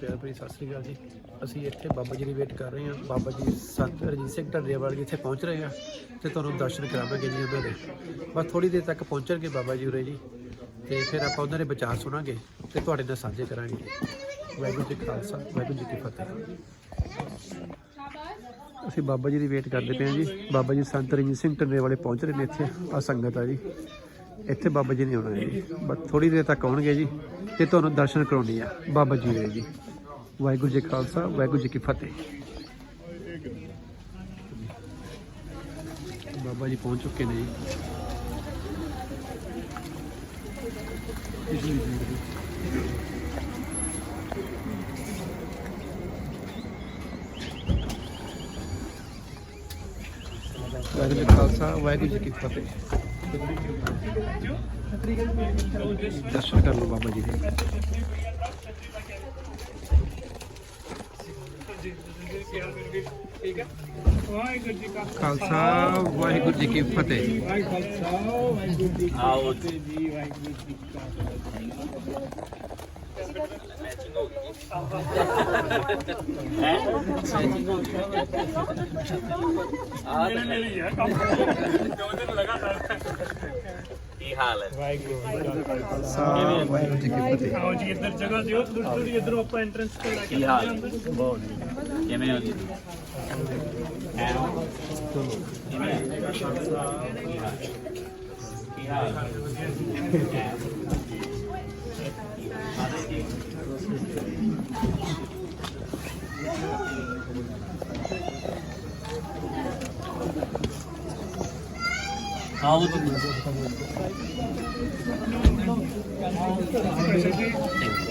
ਪਿਆਰ ਭਰੀ ਸਤਿ ਸ੍ਰੀ ਅਕਾਲ ਜੀ। ਅਸੀਂ ਇੱਥੇ ਬਾਬਾ ਜੀ ਦੀ ਵੇਟ ਕਰ ਰਹੇ ਹਾਂ। ਬਾਬਾ ਜੀ ਸੰਤ ਰਜੀਤ ਸਿੰਘ ਢੱਡੇਵਾਲ ਜੀ ਇੱਥੇ ਪਹੁੰਚ ਰਹੇ ਆ ਤੇ ਤੁਹਾਨੂੰ ਦਰਸ਼ਨ ਕਰਾਵਾਂਗੇ ਜੀ ਉਹਨਾਂ ਦੇ। ਬਸ ਥੋੜੀ ਦੇਰ ਤੱਕ ਪਹੁੰਚਣਗੇ ਬਾਬਾ ਜੀ ਉਰੇ ਜੀ ਤੇ ਫਿਰ ਆਪਾਂ ਉਹਨਾਂ ਦੇ ਵਿਚਾਰ ਸੁਣਾਂਗੇ ਤੇ ਤੁਹਾਡੇ ਨਾਲ ਸਾਂਝੇ ਕਰਾਂਗੇ। ਵਾਹਿਗੁਰੂ ਜੀ ਖਾਲਸਾ, ਵਾਹਿਗੁਰੂ ਜੀ ਕੀ ਫਤਿਹ। ਅਸੀਂ ਬਾਬਾ ਜੀ ਦੀ ਵੇਟ ਕਰਦੇ ਪਏ ਹਾਂ ਜੀ। ਬਾਬਾ ਜੀ ਸੰਤ ਰਜੀਤ ਸਿੰਘ ਢੱਡੇਵਾਲੇ ਪਹੁੰਚ ਰਹੇ ਨੇ ਇੱਥੇ। ਆ ਸੰਗਤ ਆ ਜੀ। ਇੱਥੇ ਬਾਬਾ ਜੀ ਨੇ ਆਉਣਾ ਹੈ ਜੀ ਬਸ ਥੋੜੀ ਦੇਰ ਤੱਕ ਆਉਣਗੇ ਜੀ ਤੇ ਤੁਹਾਨੂੰ ਦਰਸ਼ਨ ਕਰਾਉਣੀ ਆ। ਬਾਬਾ ਜੀ ਦੇ ਜੀ। ਵਾਹਿਗੁਰੂ ਜੀ ਖਾਲਸਾ, ਵਾਹਿਗੁਰੂ ਜੀ ਕੀ ਫਤਿਹ। ਬਾਬਾ ਜੀ ਪਹੁੰਚ ਚੁੱਕੇ ਨੇ ਜੀ। ਵਾਹਿਗੁਰੂ ਜੀ ਖਾਲਸਾ, ਵਾਹਿਗੁਰੂ ਜੀ ਕੀ ਫਤਿਹ। ਦਰਸ਼ਨ ਕਰ ਲਓ ਬਾਬਾ ਜੀ ਦੇ। ਖਾਲਸਾ, ਵਾਹਿਗੁਰੂ ਜੀ ਕੀ ਫਤਿਹ। ਵਾਹਿਗੁਰੂ ਜੀ ਆਓ ਜੀ ਵਾਹਿਗੁਰੂ ਜੀ ਕਾ ਕੀ ਹਾਲ ਹੈ ਵਾਹਿਗੁਰੂ ਖਾਲਸਾ ਵਾਹਿਗੁਰੂ ਜੀ ਕੀ ਫਤਿਹ ਆਓ ਜੀ ਇੱਧਰ ਜਗ੍ਹਾ ਦਿਓ ਥੋੜੀ ਥੋੜੀ ਇੱਧਰੋਂ ਆਪਾਂ ਐਂਟਰੈਂਸ ਤੇ ਲੈ ਕੇ ਕੀ ਹਾਲ ਜਾਂਦੇ ਹਾਂ। ਬਹੁਤ ਕਿਵੇਂ ਹੋ ਜੀ ਕੀ ਹਾਲ ਆਓ ਜੀ ਠੀਕ ਹੈ